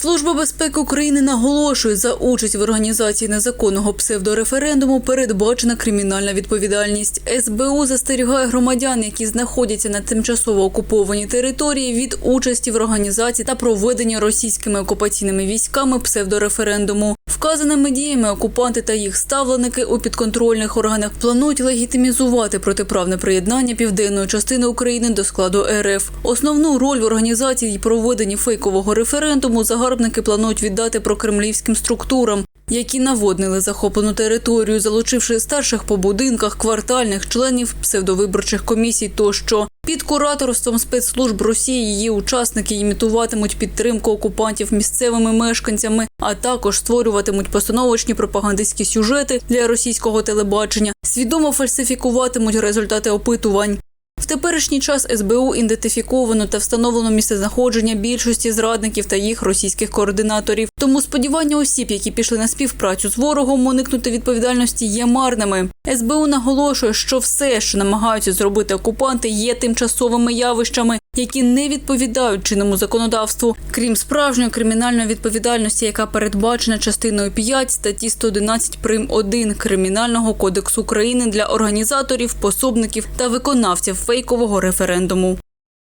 Служба безпеки України наголошує, за участь в організації незаконного псевдореферендуму передбачена кримінальна відповідальність. СБУ застерігає громадян, які знаходяться на тимчасово окупованій території від участі в організації та проведенні російськими окупаційними військами псевдореферендуму. Вказаними діями окупанти та їх ставленики у підконтрольних органах планують легітимізувати протиправне приєднання південної частини України до складу РФ. Основну роль в організації і проведенні фейкового референдуму загарбники планують віддати прокремлівським структурам. Які наводнили захоплену територію, залучивши старших по будинках, квартальних членів псевдовиборчих комісій тощо під кураторством спецслужб Росії її учасники імітуватимуть підтримку окупантів місцевими мешканцями, а також створюватимуть постановочні пропагандистські сюжети для російського телебачення, свідомо фальсифікуватимуть результати опитувань. В теперішній час СБУ ідентифіковано та встановлено місцезнаходження більшості зрадників та їх російських координаторів. Тому сподівання осіб, які пішли на співпрацю з ворогом, уникнути відповідальності є марними. СБУ наголошує, що все, що намагаються зробити окупанти, є тимчасовими явищами, які не відповідають чинному законодавству, крім справжньої кримінальної відповідальності, яка передбачена частиною 5 статті 111 прим. 1 Кримінального кодексу України для організаторів, пособників та виконавців фейкового референдуму.